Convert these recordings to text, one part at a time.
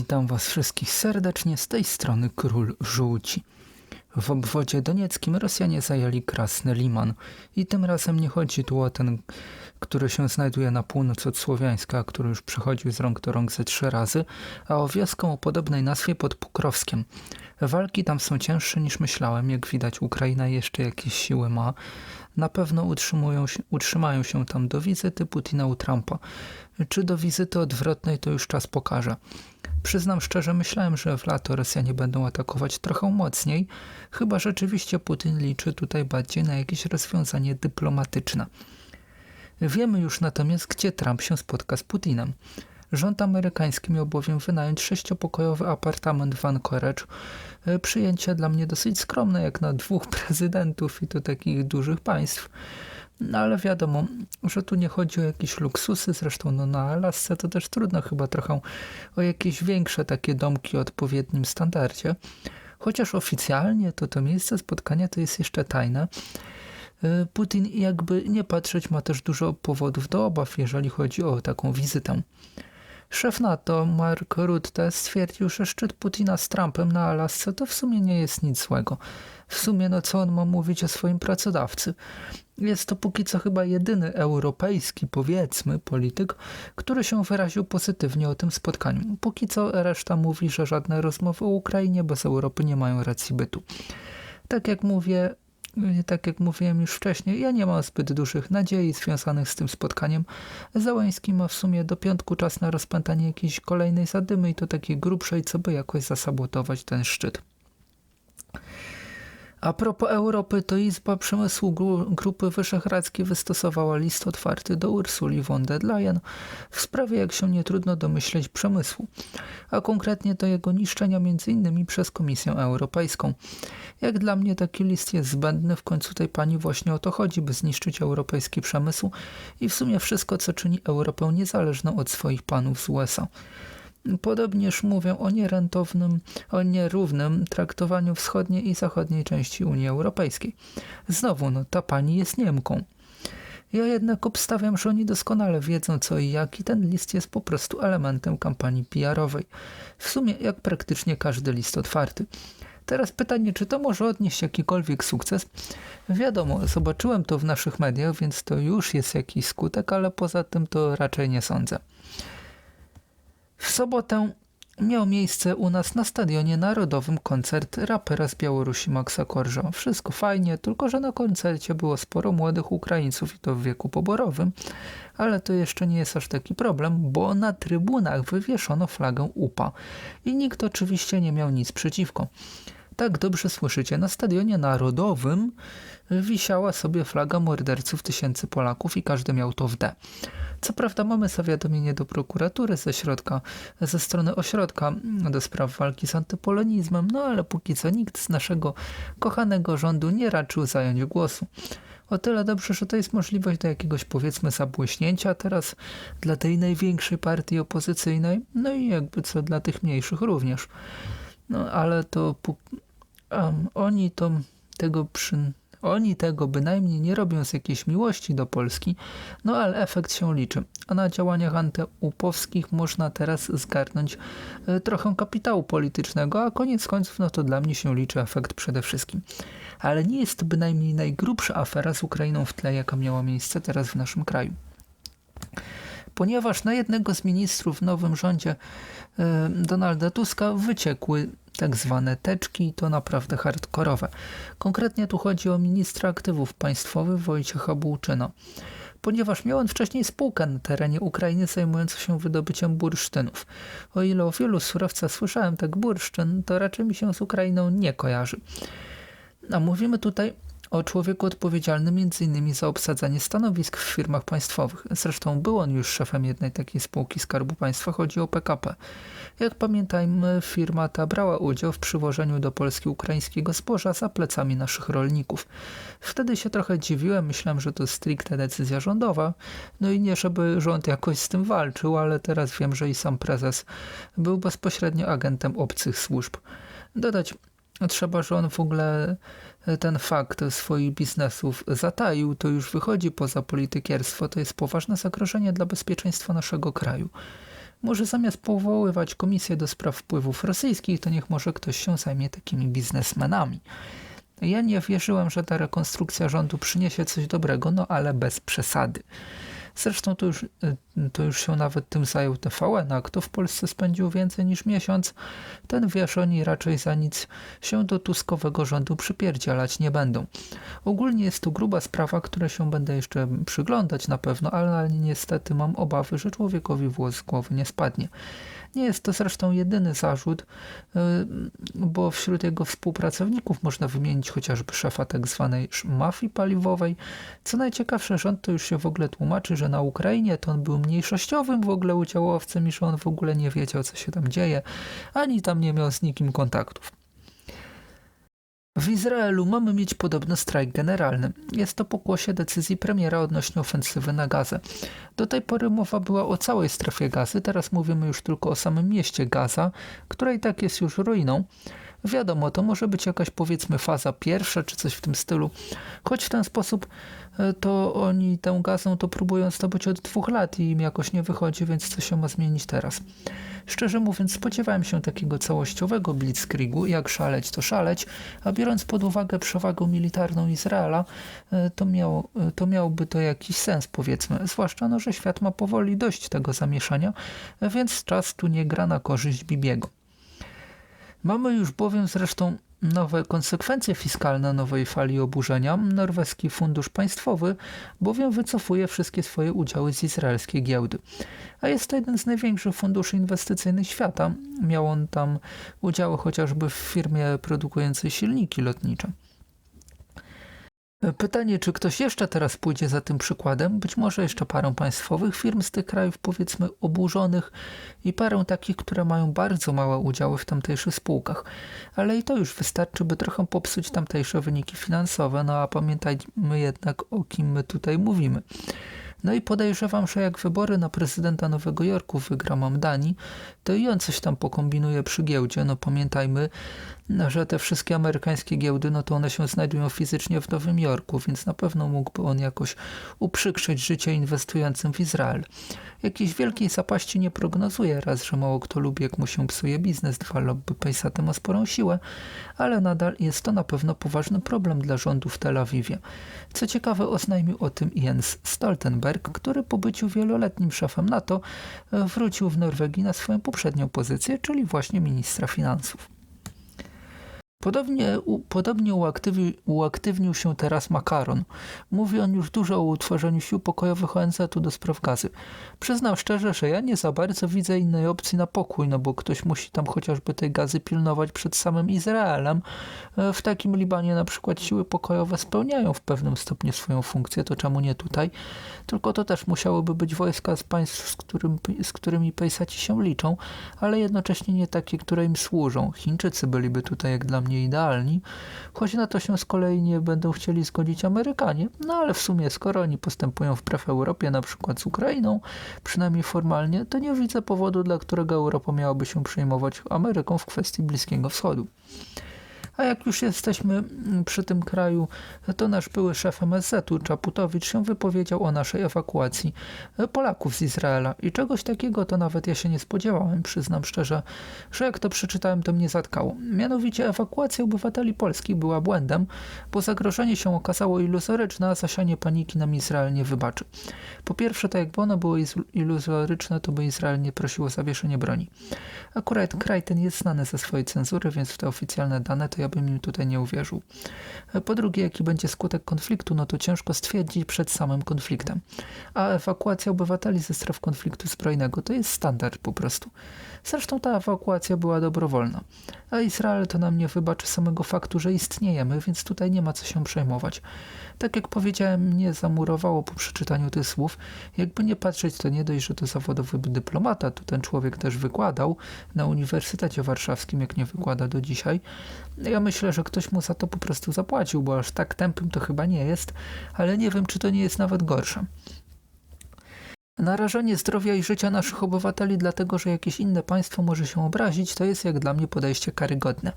Witam Was wszystkich serdecznie z tej strony Król Żółci. W obwodzie donieckim Rosjanie zajęli Krasny Liman i tym razem nie chodzi tu o ten, który się znajduje na północ od Słowiańska, który już przechodził z rąk do rąk ze trzy razy, a o wioskę o podobnej nazwie pod Pukrowskiem. Walki tam są cięższe niż myślałem, jak widać Ukraina jeszcze jakieś siły ma. Na pewno utrzymują się, utrzymają się tam do wizyty Putina u Trumpa. Czy do wizyty odwrotnej to już czas pokaże. Przyznam szczerze, myślałem, że w lato Rosjanie będą atakować trochę mocniej, chyba rzeczywiście Putin liczy tutaj bardziej na jakieś rozwiązanie dyplomatyczne. Wiemy już natomiast, gdzie Trump się spotka z Putinem. Rząd amerykański miał bowiem wynająć sześciopokojowy apartament w Anchorage. E, przyjęcie dla mnie dosyć skromne, jak na dwóch prezydentów i to takich dużych państw. No ale wiadomo, że tu nie chodzi o jakieś luksusy, zresztą no, na Alasce to też trudno chyba trochę o jakieś większe takie domki o odpowiednim standardzie. Chociaż oficjalnie to to miejsce spotkania to jest jeszcze tajne. E, Putin jakby nie patrzeć ma też dużo powodów do obaw, jeżeli chodzi o taką wizytę. Szef NATO Mark Rutte stwierdził, że szczyt Putina z Trumpem na Alasce to w sumie nie jest nic złego. W sumie no co on ma mówić o swoim pracodawcy? Jest to póki co chyba jedyny europejski, powiedzmy, polityk, który się wyraził pozytywnie o tym spotkaniu. Póki co reszta mówi, że żadne rozmowy o Ukrainie bez Europy nie mają racji bytu. Tak jak mówię, tak jak mówiłem już wcześniej, ja nie mam zbyt dużych nadziei związanych z tym spotkaniem. Załański ma w sumie do piątku czas na rozpętanie jakiejś kolejnej zadymy i to takiej grubszej, co by jakoś zasabotować ten szczyt. A propos Europy, to Izba Przemysłu Grupy Wyszehradzkiej wystosowała list otwarty do Ursuli von der Leyen w sprawie, jak się nie trudno domyśleć, przemysłu, a konkretnie do jego niszczenia m.in. przez Komisję Europejską. Jak dla mnie taki list jest zbędny, w końcu tej pani właśnie o to chodzi, by zniszczyć europejski przemysł i w sumie wszystko, co czyni Europę niezależną od swoich panów z USA. Podobnież mówią o nierentownym, o nierównym traktowaniu wschodniej i zachodniej części Unii Europejskiej. Znowu, no ta pani jest Niemką. Ja jednak obstawiam, że oni doskonale wiedzą co i jak i ten list jest po prostu elementem kampanii PR-owej. W sumie jak praktycznie każdy list otwarty. Teraz pytanie, czy to może odnieść jakikolwiek sukces? Wiadomo, zobaczyłem to w naszych mediach, więc to już jest jakiś skutek, ale poza tym to raczej nie sądzę. W sobotę miał miejsce u nas na Stadionie Narodowym koncert rapera z Białorusi Maxa Korża. Wszystko fajnie, tylko że na koncercie było sporo młodych Ukraińców i to w wieku poborowym, ale to jeszcze nie jest aż taki problem, bo na trybunach wywieszono flagę UPA i nikt oczywiście nie miał nic przeciwko. Tak dobrze słyszycie, na Stadionie Narodowym wisiała sobie flaga morderców tysięcy Polaków i każdy miał to w D. Co prawda mamy zawiadomienie do prokuratury ze środka, ze strony ośrodka do spraw walki z antypolonizmem, no ale póki co nikt z naszego kochanego rządu nie raczył zająć głosu. O tyle dobrze, że to jest możliwość do jakiegoś powiedzmy zabłyśnięcia teraz dla tej największej partii opozycyjnej, no i jakby co dla tych mniejszych również. No ale to um, oni to tego przy, oni tego bynajmniej nie robią z jakiejś miłości do Polski, no ale efekt się liczy. A na działaniach antyupowskich można teraz zgarnąć e, trochę kapitału politycznego, a koniec końców no to dla mnie się liczy efekt przede wszystkim. Ale nie jest bynajmniej najgrubsza afera z Ukrainą w tle, jaka miała miejsce teraz w naszym kraju ponieważ na jednego z ministrów w nowym rządzie e, Donalda Tuska wyciekły tak zwane teczki to naprawdę hardkorowe. Konkretnie tu chodzi o ministra aktywów państwowych Wojciecha Bułczyna. Ponieważ miał on wcześniej spółkę na terenie Ukrainy zajmującą się wydobyciem bursztynów. O ile o wielu surowcach słyszałem tak bursztyn, to raczej mi się z Ukrainą nie kojarzy. A mówimy tutaj o człowieku odpowiedzialnym m.in. za obsadzanie stanowisk w firmach państwowych. Zresztą był on już szefem jednej takiej spółki Skarbu Państwa, chodzi o PKP. Jak pamiętajmy, firma ta brała udział w przywożeniu do Polski ukraińskiego zboża za plecami naszych rolników. Wtedy się trochę dziwiłem, myślałem, że to stricte decyzja rządowa, no i nie żeby rząd jakoś z tym walczył, ale teraz wiem, że i sam prezes był bezpośrednio agentem obcych służb. Dodać trzeba, że on w ogóle ten fakt swoich biznesów zataił, to już wychodzi poza politykierstwo, to jest poważne zagrożenie dla bezpieczeństwa naszego kraju. Może zamiast powoływać komisję do spraw wpływów rosyjskich, to niech może ktoś się zajmie takimi biznesmenami. Ja nie wierzyłem, że ta rekonstrukcja rządu przyniesie coś dobrego, no ale bez przesady. Zresztą to już, y, to już się nawet tym zajął TVN, a kto w Polsce spędził więcej niż miesiąc, ten wiesz, oni raczej za nic się do tuskowego rządu przypierdzielać nie będą. Ogólnie jest to gruba sprawa, której się będę jeszcze przyglądać na pewno, ale niestety mam obawy, że człowiekowi włos z głowy nie spadnie. Nie jest to zresztą jedyny zarzut, y, bo wśród jego współpracowników można wymienić chociażby szefa tak zwanej mafii paliwowej. Co najciekawsze, rząd to już się w ogóle tłumaczy, że na Ukrainie to on był mniejszościowym w ogóle udziałowcem i że on w ogóle nie wiedział, co się tam dzieje, ani tam nie miał z nikim kontaktów. W Izraelu mamy mieć podobno strajk generalny. Jest to pokłosie decyzji premiera odnośnie ofensywy na Gazę. Do tej pory mowa była o całej strefie gazy, teraz mówimy już tylko o samym mieście Gaza, która i tak jest już ruiną. Wiadomo, to może być jakaś powiedzmy faza pierwsza czy coś w tym stylu, choć w ten sposób e, to oni tę gazą to próbują zdobyć od dwóch lat i im jakoś nie wychodzi, więc co się ma zmienić teraz? Szczerze mówiąc, spodziewałem się takiego całościowego blitzkriegu, jak szaleć to szaleć, a biorąc pod uwagę przewagę militarną Izraela, e, to, miał, e, to miałby to jakiś sens, powiedzmy. Zwłaszcza, no, że świat ma powoli dość tego zamieszania, więc czas tu nie gra na korzyść Bibiego. Mamy już bowiem zresztą nowe konsekwencje fiskalne nowej fali oburzenia. Norweski Fundusz Państwowy bowiem wycofuje wszystkie swoje udziały z izraelskiej giełdy. A jest to jeden z największych funduszy inwestycyjnych świata. Miał on tam udziały chociażby w firmie produkującej silniki lotnicze. Pytanie, czy ktoś jeszcze teraz pójdzie za tym przykładem? Być może jeszcze parę państwowych firm z tych krajów, powiedzmy, oburzonych i parę takich, które mają bardzo małe udziały w tamtejszych spółkach. Ale i to już wystarczy, by trochę popsuć tamtejsze wyniki finansowe, no a pamiętajmy jednak, o kim my tutaj mówimy. No i podejrzewam, że jak wybory na prezydenta Nowego Jorku wygra Mamdani, to i on coś tam pokombinuje przy giełdzie. No pamiętajmy, że te wszystkie amerykańskie giełdy, no to one się znajdują fizycznie w Nowym Jorku, więc na pewno mógłby on jakoś uprzykrzyć życie inwestującym w Izrael. Jakiejś wielkiej zapaści nie prognozuje, raz, że mało kto lubi, jak mu się psuje biznes, dwa, lobby Pejsate ma sporą siłę, ale nadal jest to na pewno poważny problem dla rządu w Tel Awiwie. Co ciekawe, oznajmił o tym Jens Stoltenberg, który po byciu wieloletnim szefem NATO wrócił w Norwegii na swoją poprzednią pozycję, czyli właśnie ministra finansów. Podobnie, u, podobnie uaktywnił, uaktywnił się teraz Makaron. Mówi on już dużo o utworzeniu sił pokojowych ONZ-u do spraw gazy. Przyznam szczerze, że ja nie za bardzo widzę innej opcji na pokój, no bo ktoś musi tam chociażby tej gazy pilnować przed samym Izraelem. E, w takim Libanie na przykład siły pokojowe spełniają w pewnym stopniu swoją funkcję, to czemu nie tutaj? Tylko to też musiałyby być wojska z państw, z, którym, z którymi pejsaci się liczą, ale jednocześnie nie takie, które im służą. Chińczycy byliby tutaj jak dla mnie idealni, choć na to się z kolei nie będą chcieli zgodzić Amerykanie. No ale w sumie, skoro oni postępują wbrew Europie, na przykład z Ukrainą, przynajmniej formalnie, to nie widzę powodu, dla którego Europa miałaby się przejmować Ameryką w kwestii Bliskiego Wschodu. A jak już jesteśmy mm, przy tym kraju, to nasz były szef MSZ-u, Czaputowicz, się wypowiedział o naszej ewakuacji e, Polaków z Izraela. I czegoś takiego to nawet ja się nie spodziewałem, przyznam szczerze, że jak to przeczytałem, to mnie zatkało. Mianowicie ewakuacja obywateli polskich była błędem, bo zagrożenie się okazało iluzoryczne, a zasianie paniki nam Izrael nie wybaczy. Po pierwsze, tak jakby ono było iluzoryczne, to by Izrael nie prosił o zawieszenie broni. Akurat kraj ten jest znany ze swojej cenzury, więc w te oficjalne dane to ja bym im tutaj nie uwierzył. Po drugie, jaki będzie skutek konfliktu, no to ciężko stwierdzić przed samym konfliktem. A ewakuacja obywateli ze stref konfliktu zbrojnego to jest standard po prostu. Zresztą ta ewakuacja była dobrowolna. A Izrael to nam nie wybaczy samego faktu, że istniejemy, więc tutaj nie ma co się przejmować. Tak jak powiedziałem, mnie zamurowało po przeczytaniu tych słów. Jakby nie patrzeć, to nie dość, że to zawodowy dyplomata, tu ten człowiek też wykładał na Uniwersytecie Warszawskim, jak nie wykłada do dzisiaj. Ja myślę, że ktoś mu za to po prostu zapłacił, bo aż tak tępym to chyba nie jest, ale nie wiem, czy to nie jest nawet gorsze. Narażenie zdrowia i życia naszych obywateli dlatego, że jakieś inne państwo może się obrazić, to jest jak dla mnie podejście karygodne.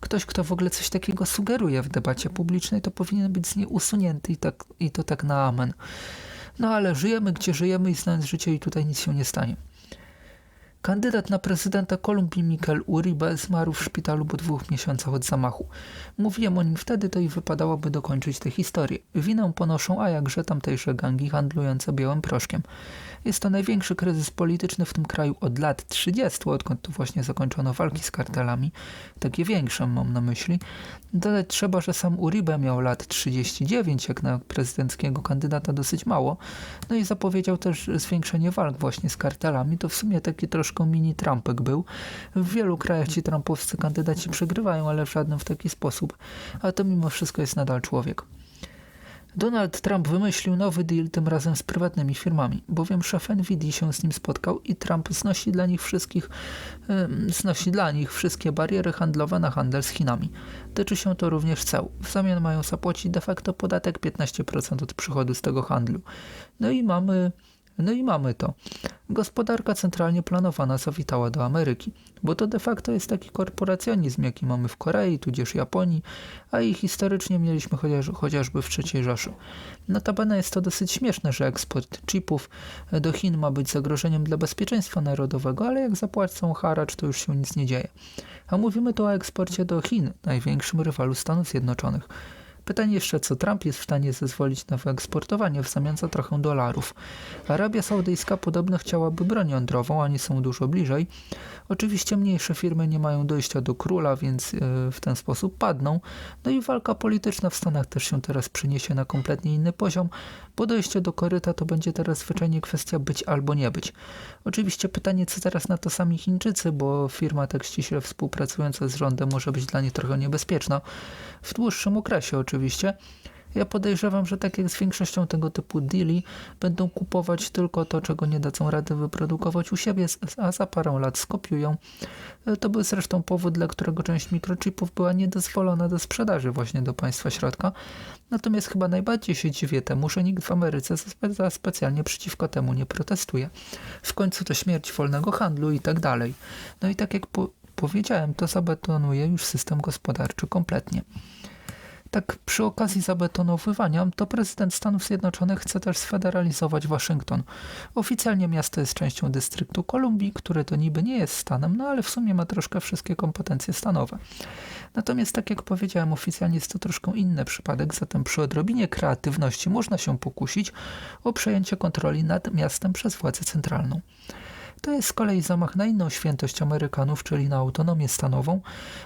Ktoś, kto w ogóle coś takiego sugeruje w debacie publicznej, to powinien być z niej usunięty i, tak, i to tak na amen. No ale żyjemy gdzie żyjemy i znając życie i tutaj nic się nie stanie. Kandydat na prezydenta Kolumbii Mikel Uribe zmarł w szpitalu po dwóch miesiącach od zamachu. Mówiłem o nim wtedy, to i wypadałoby dokończyć tę historię. Winę ponoszą, a jakże tamtejsze gangi handlujące białym proszkiem. Jest to największy kryzys polityczny w tym kraju od lat 30, odkąd tu właśnie zakończono walki z kartelami. Takie większe mam na myśli. Dodać trzeba, że sam Uribe miał lat 39, jak na prezydenckiego kandydata dosyć mało. No i zapowiedział też zwiększenie walk właśnie z kartelami. To w sumie taki troszkę mini Trumpek był. W wielu krajach ci trumpowscy kandydaci przegrywają, ale w żadnym w taki sposób. A to mimo wszystko jest nadal człowiek. Donald Trump wymyślił nowy deal, tym razem z prywatnymi firmami, bowiem szef Nvidia się z nim spotkał i Trump znosi dla nich wszystkich, yy, znosi dla nich wszystkie bariery handlowe na handel z Chinami. Tyczy się to również ceł. W zamian mają zapłacić de facto podatek 15% od przychodu z tego handlu. No i mamy no i mamy to. Gospodarka centralnie planowana zawitała do Ameryki, bo to de facto jest taki korporacjonizm, jaki mamy w Korei, tudzież Japonii, a i historycznie mieliśmy chociaż, chociażby w III Rzeszy. Notabene jest to dosyć śmieszne, że eksport chipów do Chin ma być zagrożeniem dla bezpieczeństwa narodowego, ale jak zapłacą haracz, to już się nic nie dzieje. A mówimy tu o eksporcie do Chin, największym rywalu Stanów Zjednoczonych. Pytanie jeszcze, co Trump jest w stanie zezwolić na wyeksportowanie w zamian za trochę dolarów. Arabia Saudyjska podobno chciałaby broń jądrową, a nie są dużo bliżej. Oczywiście mniejsze firmy nie mają dojścia do króla, więc e, w ten sposób padną. No i walka polityczna w Stanach też się teraz przyniesie na kompletnie inny poziom, bo dojście do koryta to będzie teraz zwyczajnie kwestia być albo nie być. Oczywiście pytanie, co teraz na to sami Chińczycy, bo firma tak ściśle współpracująca z rządem może być dla nich trochę niebezpieczna. W dłuższym okresie oczywiście. Ja podejrzewam, że tak jak z większością tego typu deali, będą kupować tylko to, czego nie dadzą rady wyprodukować u siebie, a za parę lat skopiują. E, to był zresztą powód, dla którego część mikrochipów była niedozwolona do sprzedaży właśnie do państwa środka. Natomiast chyba najbardziej się dziwię temu, że nikt w Ameryce specjalnie przeciwko temu nie protestuje. W końcu to śmierć wolnego handlu i tak dalej. No i tak jak po powiedziałem, to zabetonuje już system gospodarczy kompletnie. Tak przy okazji zabetonowywania, to prezydent Stanów Zjednoczonych chce też sfederalizować Waszyngton. Oficjalnie miasto jest częścią dystryktu Kolumbii, który to niby nie jest stanem, no ale w sumie ma troszkę wszystkie kompetencje stanowe. Natomiast tak jak powiedziałem, oficjalnie jest to troszkę inny przypadek, zatem przy odrobinie kreatywności można się pokusić o przejęcie kontroli nad miastem przez władzę centralną. To jest z kolei zamach na inną świętość Amerykanów, czyli na autonomię stanową.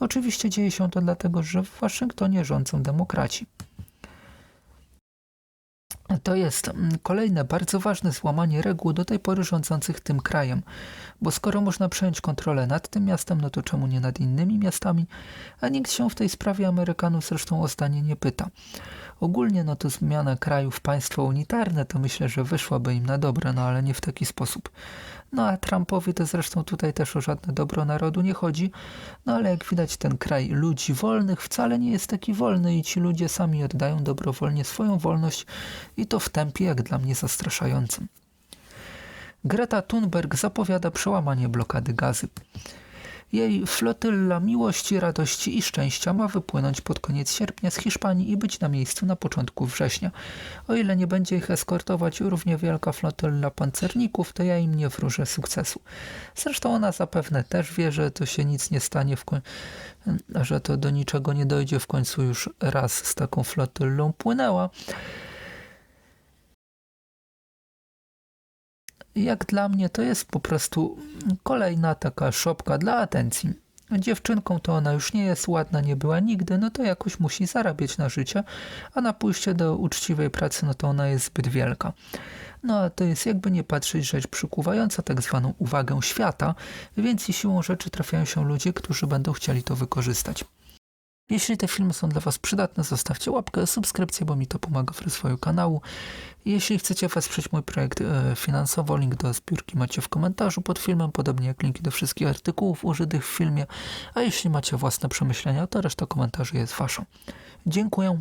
Oczywiście dzieje się to dlatego, że w Waszyngtonie rządzą demokraci. To jest mm, kolejne bardzo ważne złamanie reguł do tej pory rządzących tym krajem, bo skoro można przejąć kontrolę nad tym miastem, no to czemu nie nad innymi miastami? A nikt się w tej sprawie Amerykanów zresztą o zdanie nie pyta. Ogólnie no to zmiana kraju w państwo unitarne to myślę, że wyszłaby im na dobre, no ale nie w taki sposób. No a Trumpowi to zresztą tutaj też o żadne dobro narodu nie chodzi. No ale jak widać ten kraj ludzi wolnych wcale nie jest taki wolny i ci ludzie sami oddają dobrowolnie swoją wolność i to w tempie jak dla mnie zastraszającym. Greta Thunberg zapowiada przełamanie blokady gazy. Jej flotylla miłości, radości i szczęścia ma wypłynąć pod koniec sierpnia z Hiszpanii i być na miejscu na początku września. O ile nie będzie ich eskortować równie wielka flotylla pancerników, to ja im nie wróżę sukcesu. Zresztą ona zapewne też wie, że to się nic nie stanie, w że to do niczego nie dojdzie, w końcu już raz z taką flotyllą płynęła. Jak dla mnie to jest po prostu kolejna taka szopka dla atencji. Dziewczynką to ona już nie jest ładna, nie była nigdy, no to jakoś musi zarabiać na życie, a na pójście do uczciwej pracy, no to ona jest zbyt wielka. No a to jest jakby nie patrzeć rzecz przykuwająca tak zwaną uwagę świata, więc i siłą rzeczy trafiają się ludzie, którzy będą chcieli to wykorzystać. Jeśli te filmy są dla Was przydatne, zostawcie łapkę, subskrypcję, bo mi to pomaga w rozwoju kanału. Jeśli chcecie wesprzeć mój projekt e, finansowo, link do zbiórki macie w komentarzu pod filmem, podobnie jak linki do wszystkich artykułów użytych w filmie. A jeśli macie własne przemyślenia, to reszta komentarzy jest Waszą. Dziękuję.